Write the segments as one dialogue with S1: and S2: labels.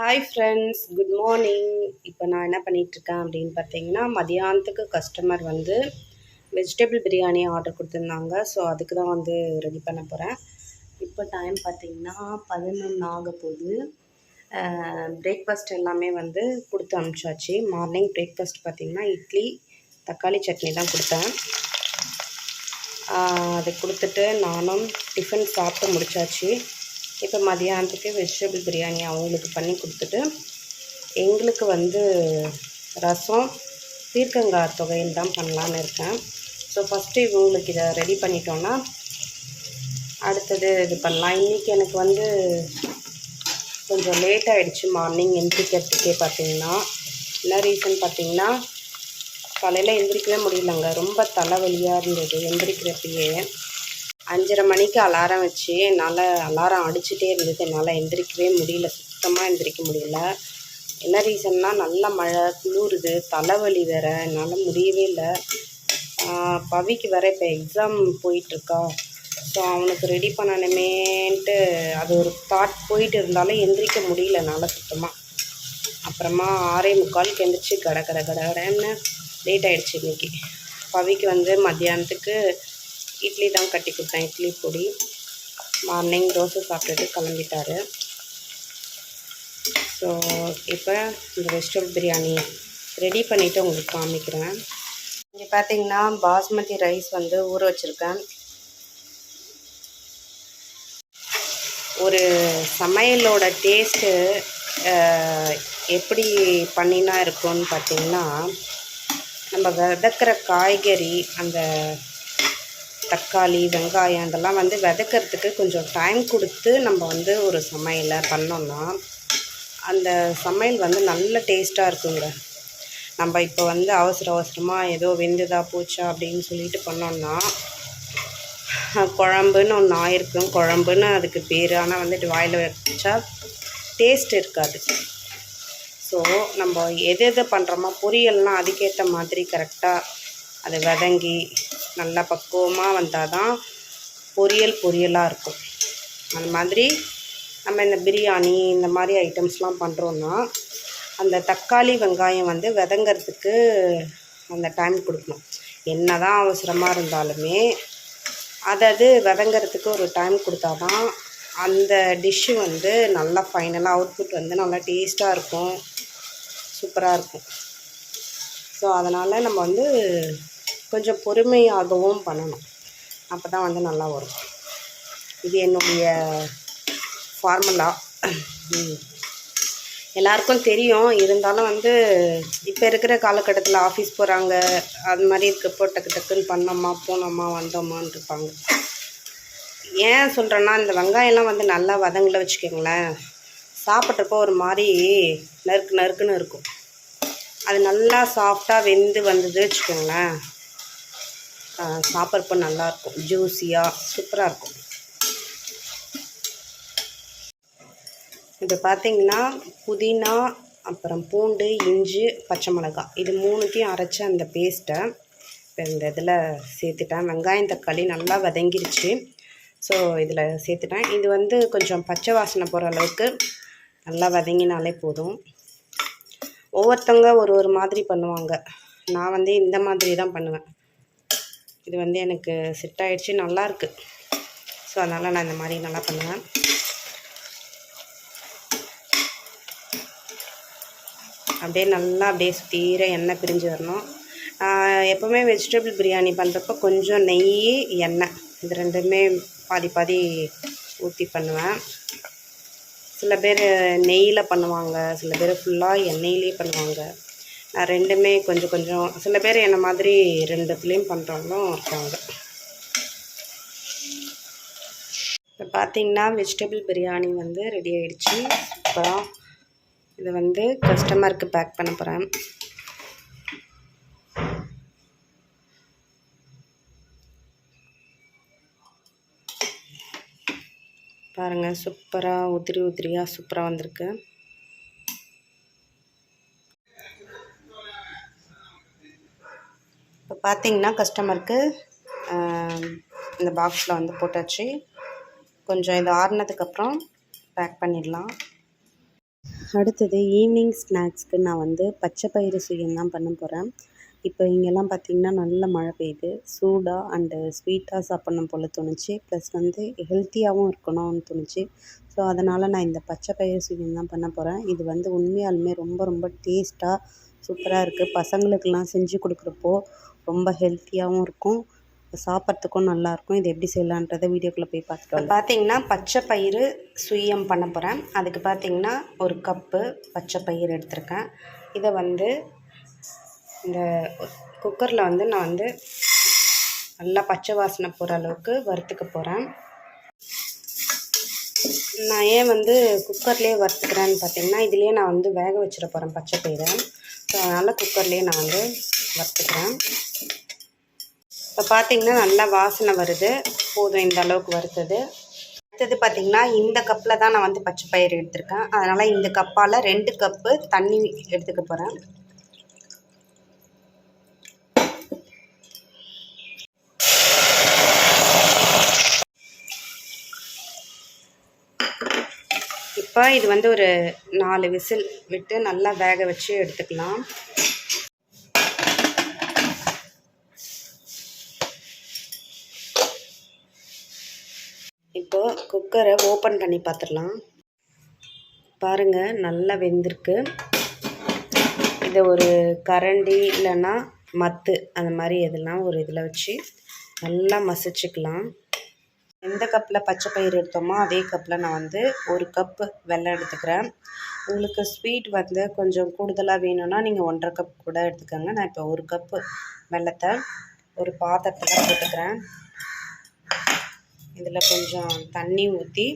S1: Hi friends good morning இப்போ நான் என்ன பண்ணிகிட்ருக்கேன் அப்படின்னு பார்த்தீங்கன்னா மதியானத்துக்கு கஸ்டமர் வந்து வெஜிடபிள் பிரியாணி ஆர்டர் கொடுத்துருந்தாங்க. ஸோ அதுக்கு தான் வந்து ரெடி பண்ண போகிறேன் இப்போ டைம் பார்த்தீங்கன்னா பதினொன்று ஆக போகுது. பிரேக்ஃபாஸ்ட் எல்லாமே வந்து கொடுத்து அனுப்பிச்சாச்சு. மார்னிங் பிரேக்ஃபாஸ்ட் பார்த்திங்கன்னா இட்லி தக்காளி சட்னி தான் கொடுத்தேன். அதை கொடுத்துட்டு நானும் டிஃபன் சாப்பிட்டு முடிச்சாச்சு. இப்போ மதியானத்துக்கு வெஜிடபிள் பிரியாணி அவங்களுக்கு பண்ணி கொடுத்துட்டு எங்களுக்கு வந்து ரசம் பீர்க்கங்காய் தொகையில் தான் பண்ணலான்னு இருக்கேன். ஸோ ஃபஸ்ட்டு இவங்களுக்கு இதை ரெடி பண்ணிட்டோன்னா அடுத்தது இது பண்ணலாம். இன்றைக்கி எனக்கு வந்து கொஞ்சம் லேட் ஆகிடுச்சு மார்னிங் எந்திரிக்கிறதுக்கே பார்த்தீங்கன்னா. என்ன ரீசன் பார்த்தீங்கன்னா காலையில் எந்திரிக்கவே முடியலங்க. ரொம்ப தலைவலியாக இருந்தது எந்திரிக்கிறப்பயே. அஞ்சரை மணிக்கு அலாரம் வச்சு என்னால் அலாரம் அடிச்சுட்டே இருந்தது. என்னால் எந்திரிக்கவே முடியல. சுத்தமாக எந்திரிக்க முடியல. என்ன ரீசன்னா நல்ல மழை குளிருது தலைவலி வேறு. என்னால் முடியவே இல்லை. பவிக்கு வேறு இப்போ எக்ஸாம் போயிட்டுருக்கா. ஸோ அவனுக்கு ரெடி பண்ணணுமேன்ட்டு அது ஒரு தாட் போயிட்டு இருந்தாலும் எந்திரிக்க முடியல என்னால் சுத்தமாக அப்புறமா ஆறே முக்காலுக்கு எந்திரிச்சு கட கட கட கடன்னு லேட் ஆகிடுச்சு இன்றைக்கி பவிக்கு வந்து மத்தியானத்துக்கு இட்லி தான் கட்டி கொடுத்தேன். இட்லி பொடி. மார்னிங் தோசை சாப்பிட்டுட்டு கிளம்பிட்டாரு. ஸோ இப்போ இந்த வெஜிடபிள் பிரியாணி ரெடி பண்ணிவிட்டு உங்களுக்கு காமிக்கிறேன். இங்கே பார்த்தீங்கன்னா பாஸ்மதி ரைஸ் வந்து ஊற வச்சுருக்கேன். ஒரு சமையலோட டேஸ்ட்டு எப்படி பண்ணினா இருக்கும்னு பார்த்தீங்கன்னா நம்ம விதக்கிற காய்கறி அந்த தக்காளி வெங்காயம் இதெல்லாம் வந்து விதைக்கிறதுக்கு கொஞ்சம் டைம் கொடுத்து நம்ம வந்து ஒரு சமையலை பண்ணோம்னா அந்த சமையல் வந்து நல்ல டேஸ்ட்டாக இருக்குங்க. நம்ம இப்போ வந்து அவசர அவசரமாக ஏதோ வெந்துதா போச்சா அப்படின்னு சொல்லிட்டு பண்ணோம்னா குழம்புன்னு ஒன்று ஆயிருக்கும். குழம்புன்னு அதுக்கு பேர். ஆனால் வந்துட்டு வாயில் வச்சா டேஸ்ட் இருக்காது. ஸோ நம்ம எது எது பண்ணுறோமோ பொரியல்னால் அதுக்கேற்ற மாதிரி கரெக்டாக அது வதங்கி நல்லா பக்குவமாக வந்தால் தான் பொரியல் பொரியலாக இருக்கும். அந்த மாதிரி நம்ம இந்த பிரியாணி இந்த மாதிரி ஐட்டம்ஸ்லாம் பண்ணுறோன்னா அந்த தக்காளி வெங்காயம் வந்து விதங்கிறதுக்கு அந்த டைம் கொடுக்கணும். என்ன தான் அவசரமாக இருந்தாலுமே அதாவது விதங்கிறதுக்கு ஒரு டைம் கொடுத்தா தான் அந்த டிஷ்ஷு வந்து நல்லா ஃபைனலாக அவுட்புட் வந்து நல்லா டேஸ்ட்டாக இருக்கும். சூப்பராக இருக்கும். ஸோ அதனால் நம்ம வந்து கொஞ்சம் பொறுமையாகவும் பண்ணணும். அப்போ தான் வந்து நல்லா வரும். இது என்னுடைய ஃபார்முலா எல்லாருக்கும் தெரியும். இருந்தாலும் வந்து இப்போ இருக்கிற காலகட்டத்தில் ஆஃபீஸ் போகிறாங்க அது மாதிரி இருக்கப்போ டக்கு டக்குன்னு பண்ணோமா போனோமா வந்தோமான்னு இருப்பாங்க. ஏன் சொல்கிறேன்னா இந்த வெங்காயம்லாம் வந்து நல்லா வதங்கல வச்சுக்கோங்களேன். சாப்பிட்றப்போ ஒரு மாதிரி நறுக்கு நறுக்குன்னு இருக்கும். அது நல்லா சாஃப்டாக வெந்து வந்தது வச்சுக்கோங்களேன். சாப்பிட்றப்ப நல்லாயிருக்கும் ஜூஸியாக சூப்பராக இருக்கும் இப்போ பார்த்திங்கன்னா புதினா அப்புறம் பூண்டு இஞ்சி பச்சை மிளகாய் இது மூணுத்தையும் அரைச்ச அந்த பேஸ்ட்டை இப்போ இந்த இதில் சேர்த்துட்டேன். வெங்காயம் தக்காளி நல்லா வதங்கிருச்சு. ஸோ இதில் சேர்த்துட்டேன். இது வந்து கொஞ்சம் பச்சை வாசனை போகிற அளவுக்கு நல்லா வதங்கினாலே போதும். ஒவ்வொருத்தவங்க ஒரு ஒரு மாதிரி பண்ணுவாங்க. நான் வந்து இந்த மாதிரி தான் பண்ணுவேன். இது வந்து எனக்கு செட் ஆகிடுச்சு நல்லாயிருக்கு ஸோ அதனால் நான் இந்த மாதிரி நல்லா பண்ணுவேன். அப்படியே நல்லா அப்படியே சுத்தீர எண்ணெய் பிரிஞ்சு வரணும். எப்போவுமே வெஜிடபிள் பிரியாணி பண்ணுறப்போ கொஞ்சம் நெய் எண்ணெய் இது ரெண்டுமே பாதி பாதி ஊற்றி பண்ணுவேன். சில பேர் நெய்யில் பண்ணுவாங்க. சில பேர் ஃபுல்லாக எண்ணெயிலே பண்ணுவாங்க. நான் ரெண்டுமே கொஞ்சம் கொஞ்சம் சில பேர் என்ன மாதிரி ரெண்டுத்துலேயும் பண்ணுறவங்களும் இருக்காங்க. இப்போ பார்த்தீங்கன்னா வெஜிடபிள் பிரியாணி வந்து ரெடி ஆகிடுச்சு சூப்பராக இதை வந்து கஸ்டமருக்கு பேக் பண்ண போகிறேன் பாருங்கள் சூப்பராக உதிரி உதிரியாக சூப்பராக வந்திருக்கு. பார்த்தீங்கன்னா கஸ்டமருக்கு இந்த பாக்ஸில் வந்து போட்டாச்சு. கொஞ்சம் இது ஆறுனதுக்கப்புறம் பேக் பண்ணிடலாம். அடுத்தது ஈவினிங் ஸ்நாக்ஸ்க்கு நான் வந்து பச்சை பயிறு சுயம் தான் பண்ண போகிறேன் இப்போ இங்கெல்லாம் பார்த்திங்கன்னா நல்ல மழை பெய்யுது. சூடாக அண்டு ஸ்வீட்டாக சாப்பிட்ணும் போல் தோணுச்சு. ப்ளஸ் வந்து ஹெல்த்தியாகவும் இருக்கணும்னு தோணுச்சு. ஸோ அதனால் நான் இந்த பச்சை பயிறு சுயம் தான் பண்ண போகிறேன் இது வந்து உண்மையாலுமே ரொம்ப ரொம்ப டேஸ்ட்டாக சூப்பராக இருக்குது பசங்களுக்கெல்லாம் செஞ்சு கொடுக்குறப்போ ரொம்ப ஹெல்த்தியாகவும் இருக்கும். சாப்பிட்றதுக்கும் நல்லாயிருக்கும் இது எப்படி செய்யலான்றதை வீடியோக்குள்ளே போய் பார்த்துட்டு பார்த்தீங்கன்னா பச்சை பயிறு சுயம் பண்ண போகிறேன் அதுக்கு பார்த்தீங்கன்னா ஒரு கப்பு பச்சை பயிறு எடுத்திருக்கேன். இதை வந்து இந்த குக்கரில் வந்து நான் வந்து நல்லா பச்சை வாசனை போகிற அளவுக்கு வறுத்துக்க போகிறேன் நான் ஏன் வந்து குக்கர்லேயே வறுத்துக்கிறேன்னு பார்த்தீங்கன்னா இதுலேயே நான் வந்து வேக வச்சிட போகிறேன் பச்சை பயிரை ஸோ அதனால் குக்கர்லேயே நான் வந்து வறுத்துக்கிறேன் இப்போ பார்த்தீங்கன்னா நல்லா வாசனை வருது. போதும் இந்த அளவுக்கு வறுத்தது. அடுத்தது பார்த்திங்கன்னா இந்த கப்பில் தான் நான் வந்து பச்சை பயிர் எடுத்திருக்கேன். அதனால் இந்த கப்பால் ரெண்டு கப்பு தண்ணி எடுத்துக்க போகிறேன் இப்போ இது வந்து ஒரு நாலு விசில் விட்டு நல்லா வேக வச்சு எடுத்துக்கலாம். இப்போ குக்கரை ஓப்பன் பண்ணி பார்த்துடலாம் பாருங்கள் நல்லா வெந்திருக்கு. இதை ஒரு கரண்டி இல்லைன்னா மத்து அந்த மாதிரி எதெல்லாம் ஒரு இதில் வச்சு நல்லா மசிச்சுக்கலாம். எந்த கப்பில் பச்சை பயிர் எடுத்தோமோ அதே கப்பில் நான் வந்து ஒரு கப்பு வெல்லம் எடுத்துக்கிறேன். உங்களுக்கு ஸ்வீட் வந்து கொஞ்சம் கூடுதலாக வேணும்னா நீங்கள் ஒன்றரை கப் கூட எடுத்துக்கோங்க. நான் இப்போ ஒரு கப்பு வெல்லத்தை ஒரு பாத்திரத்தில் போட்டுக்கிறேன். இதில் கொஞ்சம் தண்ணி ஊற்றி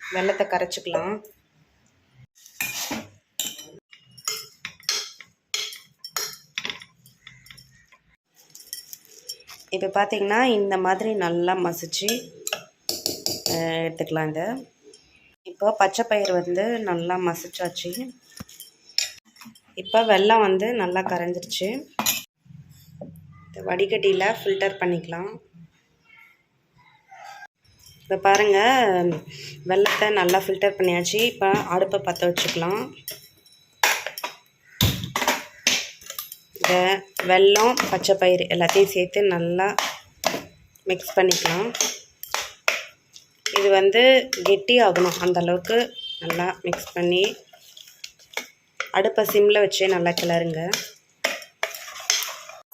S1: வெல்லத்தை கரைச்சிக்கலாம். இப்போ பார்த்திங்கன்னா இந்த மாதிரி நல்லா மசிச்சு எடுத்துக்கலாம் இதை. இப்போ பச்சை பயிர் வந்து நல்லா மசிச்சாச்சு. இப்போ வெல்லம் வந்து நல்லா கரைஞ்சிருச்சு. வடிகட்டியில் ஃபில்டர் பண்ணிக்கலாம். இப்போ பாருங்கள் வெள்ளத்தை நல்லா ஃபில்டர் பண்ணியாச்சு. இப்போ அடுப்பை பற்ற வச்சுக்கலாம். இந்த வெல்லம் பச்சை பயிறு எல்லாத்தையும் சேர்த்து நல்லா மிக்ஸ் பண்ணிக்கலாம். இது வந்து கெட்டி ஆகணும். அந்தளவுக்கு நல்லா மிக்ஸ் பண்ணி அடுப்பை சிம்மில் வச்சே நல்லா கிளறுங்க.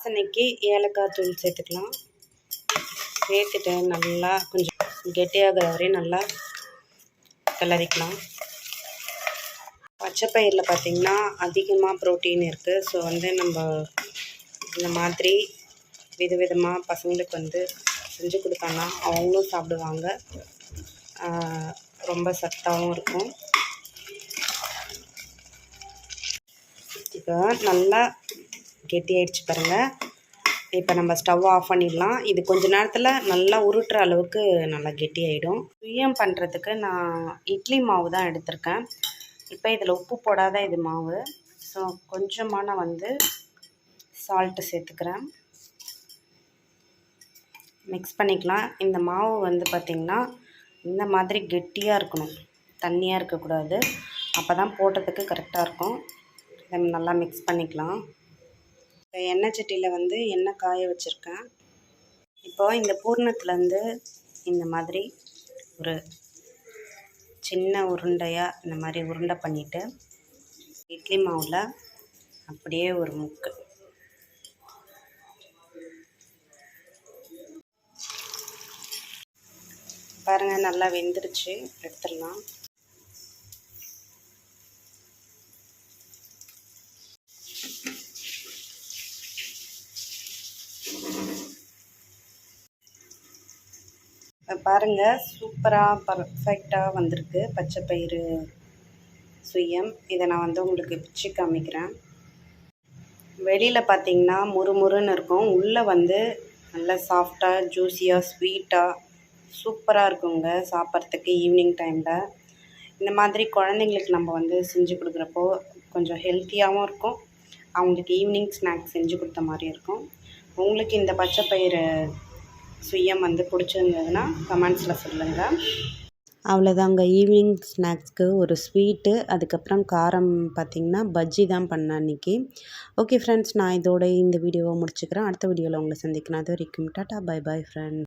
S1: வாசனைக்கு ஏலக்காய் தூள் சேர்த்துக்கலாம். சேர்த்துட்டு நல்லா கொஞ்சம் கெட்டியாகிற வரையும் நல்லா கிளறிக்கலாம். பச்சை பயிரில் பார்த்திங்கன்னா அதிகமாக ப்ரோட்டீன் இருக்குது ஸோ வந்து நம்ம இந்த மாதிரி விதவிதமாக பசங்களுக்கு வந்து செஞ்சு கொடுத்தோன்னா அவங்களும் சாப்பிடுவாங்க. ரொம்ப சத்தாகவும் இருக்கும். இப்போ நல்லா கெட்டியாயிடுச்சு பாருங்கள் இப்போ நம்ம ஸ்டவ் ஆஃப் பண்ணிடலாம். இது கொஞ்ச நேரத்தில் நல்லா உருட்டுற அளவுக்கு நல்லா கெட்டியாயிடும். சுயம் பண்ணுறதுக்கு நான் இட்லி மாவு தான் எடுத்திருக்கேன். இப்போ இதில் உப்பு போடாத இது மாவு. ஸோ கொஞ்சமாக நான் வந்து சால்ட்டு சேர்த்துக்கிறேன். மிக்ஸ் பண்ணிக்கலாம். இந்த மாவு வந்து பார்த்திங்கன்னா இந்த மாதிரி கெட்டியாக இருக்கணும். தண்ணியாக இருக்கக்கூடாது. அப்போ தான் போட்டதுக்கு கரெக்டாக இருக்கும். இதை நல்லா மிக்ஸ் பண்ணிக்கலாம். இப்போ எண்ணெய் சட்டியில் வந்து எண்ணெய் காய வச்சுருக்கேன். இப்போ இந்த பூர்ணத்துலேருந்து இந்த மாதிரி ஒரு சின்ன உருண்டையாக இந்த மாதிரி உருண்டை பண்ணிவிட்டு இட்லி மாவில் அப்படியே ஒரு முக்கு. பாருங்கள் நல்லா வெந்துருச்சு. எடுத்துடலாம். பாருங்கள் சூப்பராக பர்ஃபெக்டாக வந்திருக்கு. பச்சை பயிறு சுயம். இதை நான் வந்து உங்களுக்கு பிச்சு காமிக்கிறேன். வெளியில் பார்த்தீங்கன்னா முறுமுறுன்னு இருக்கும். உள்ளே வந்து நல்லா சாஃப்டாக ஜூஸியாக ஸ்வீட்டாக சூப்பராக இருக்குங்க சாப்பிட்றதுக்கு ஈவினிங் டைமில் இந்த மாதிரி குழந்தைங்களுக்கு நம்ம வந்து செஞ்சு கொடுக்குறப்போ கொஞ்சம் ஹெல்த்தியாகவும் இருக்கும். அவங்களுக்கு ஈவினிங் ஸ்நாக்ஸ் செஞ்சு கொடுத்த மாதிரி இருக்கும். உங்களுக்கு இந்த பச்சை பயிறு சுயம் வந்து பிடிச்சிருந்ததுன்னா கமெண்ட்ஸில் சொல்லுங்கள்
S2: அவ்வளோதாங்க ஈவினிங் ஸ்நாக்ஸ்க்கு ஒரு ஸ்வீட்டு அதுக்கப்புறம் காரம் பார்த்திங்கன்னா பஜ்ஜி தான் பண்ணேன் அன்றைக்கி ஓகே ஃப்ரெண்ட்ஸ் நான் இதோட இந்த வீடியோவை முடிச்சுக்கிறேன். அடுத்த வீடியோவில் உங்களை சந்திக்கிறேன். அது வரைக்கும் டாட்டா பை பாய் ஃப்ரெண்ட்ஸ்.